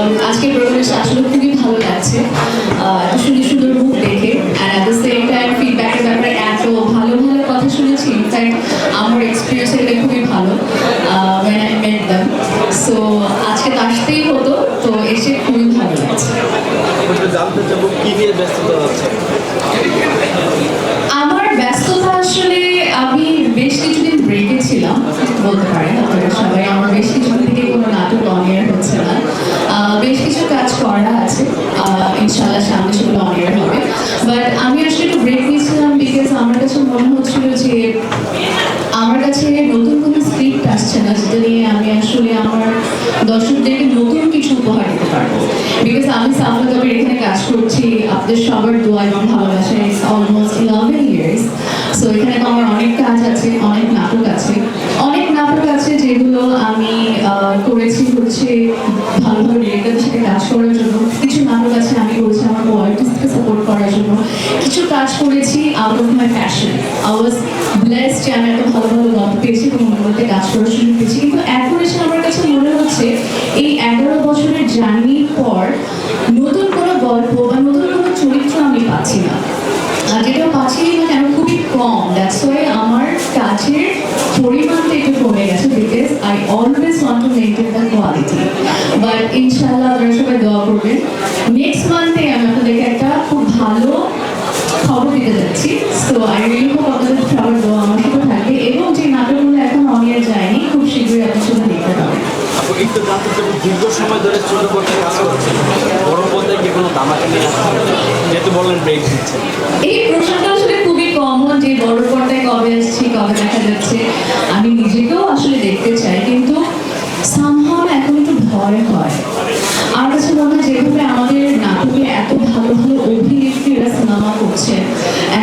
Um, আজকের প্রোগ্রামটা আসলে খুবই ভালো লাগছে। এত সুন্দর সুন্দর মুখ দেখে অ্যাট দ্য সেম টাইম ফিডব্যাকের ব্যাপারে এত ভালো ভালো কথা শুনেছি। ইনফ্যাক্ট আমার এক্সপিরিয়েন্স এটা খুবই ভালো when I met them so আজকে তো আসতেই হতো তো এসে খুবই ভালো লাগছে। জানতে চাবো কি নিয়ে ব্যস্ততা আছে? আমার ব্যস্ততা আসলে আমি বেশ কিছুদিন ব্রেকে ছিলাম বলতে পারেন আপনারা সবাই আমার বেশ কিছুদিন দর্শকদেরকে নতুন কিছু উপহার দিতে পারব। বিকজ আমি সাফা কবির এখানে কাজ করছি, আপনাদের সবার দোয়া এবং ভালোবাসায় অলমোস্ট ইলেভেন ইয়ার্স সো এখানে তো আমার অনেক কাজ আছে, অনেক নাটক আছে। অনেক নাটক আছে যেগুলো আমি করেছি হচ্ছে ভালো ভালো ডিরেক্টরদের সাথে কাজ করার জন্য। কিছু নাটক আছে আমি করেছি আমার আর্টিস্টকে সাপোর্ট করার জন্য। কিছু কাজ করেছি out of my passion I was যে আমি একটা ভালো গল্প পেয়েছি এবং ওগুলোতে কাজ করার সুযোগ পেয়েছি। কিন্তু এখন এসে আমার কাছে মনে হচ্ছে, এই এগারো বছরের জার্নির পর নতুন কোনো গল্প বা নতুন কোনো চরিত্র আমি পাচ্ছি না। আর যেটা পাচ্ছি না কেন খুবই কম। দ্যাটস ওয়াই আমার কাজের পরিমাণটা একটু কমে গেছে because I always want to maintain the quality but ইনশাআল্লাহ আপনারা সবাই দোয়া করবেন। নেক্সট মান্থে আমি আপনাদেরকে একটা খুব ভালো খবর দিতে যাচ্ছি। সো আই দীর্ঘ সময় ধরে ছোট পর্দায় কাজ করছেন বড় পর্দায় কি কোনো দামাকে নিয়ে আসছেন যেহেতু বললেন ব্রেক দিচ্ছেন এই প্রশ্নটা আসলে খুবই কমন যে বড় পর্দায় কবে আসছি, কবে দেখা যাচ্ছে, আমি নিজেকেও আসলে দেখতে চাই, কিন্তু এখন একটু ভয় হয়। আমার কাছে মনে হয় যেভাবে আমাদের নাটকে এত ভালো ভালো অভিনেত্রীরা সিনেমা করছে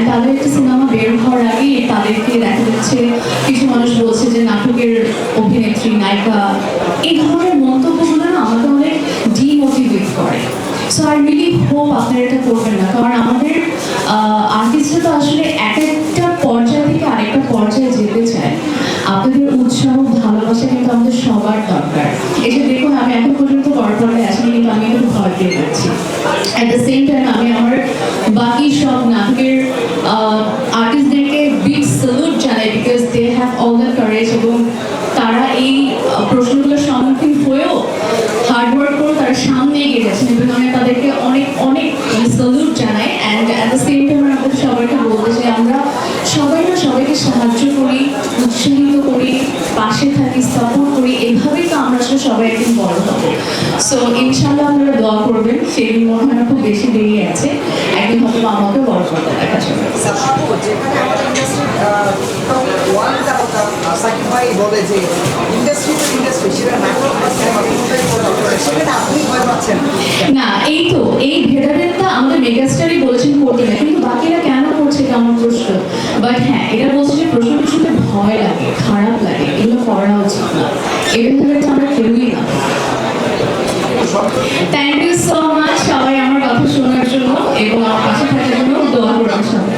তাদের একটা সিনেমা বের হওয়ার আগেই তাদেরকে দেখা যাচ্ছে, কিছু মানুষ বলছে যে নাটকের অভিনেত্রী, নায়িকা, এই ধরনের সো আই রিলি হোপ আপনারা এটা করবেন না। কারণ আমাদের আর্টিস্টরা তো আসলে এক একটা পর্যায় থেকে আরেকটা পর্যায়ে যেতে চায়। আপনাদের উৎসাহ, ভালোবাসা কিন্তু আমাদের সবার দরকার। যে দেখুন, আমি এখন পর্যন্ত পরপরে আসিনি, কিন্তু আমি একটু ভয় পেয়ে যাচ্ছি। অ্যাট দ্য সেম টাইম আমি আমার বাকি সব নাটকের আর্টিস্টদেরকে বিগ স্যালুট জানাই because they have all the courage এবং তারা এই প্রশ্নগুলোর সম্মুখীন হয়েও হার্ড ওয়ার্ক করে তারা সামনে এগিয়ে যাচ্ছেন। দ্য সেম আমাদের সবাইকে বলতে চাই আমরা সবাই না সবাইকে সাহায্য করি, উৎসাহিত করি, পাশে থাকি সাপোর্ট করি, এভাবেই তো আমরা আসলে সবাই একদিন বড় হব। সো ইনশাল্লাহ আপনারা দোয়া করবেন সেদিন মনে হয় খুব বেশি দেরি আছে, একদিন হয়তো আমাকে বড় করতে দেখা যাবে বলে যে ইন্ডাস্ট্রি কোশ্চেন করতে না কিন্তু বাকিরা কেন করছে কেমন প্রশ্ন? বাট হ্যাঁ এটা বলছে যে প্রশ্ন কিছুতে ভয় লাগে, খারাপ লাগে, এগুলো করা উচিত না। এগুলো থেকে আমরা কেউই না। থ্যাংক ইউ সো মাচ সবাই আমার কথা শোনার জন্য এবং আমার কাছে থাকার জন্য দোয়া করুন সবাই।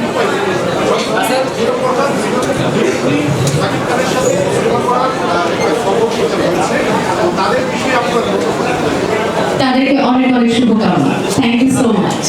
তাদেরকে অনেক অনেক শুভকামনা। Thank you so much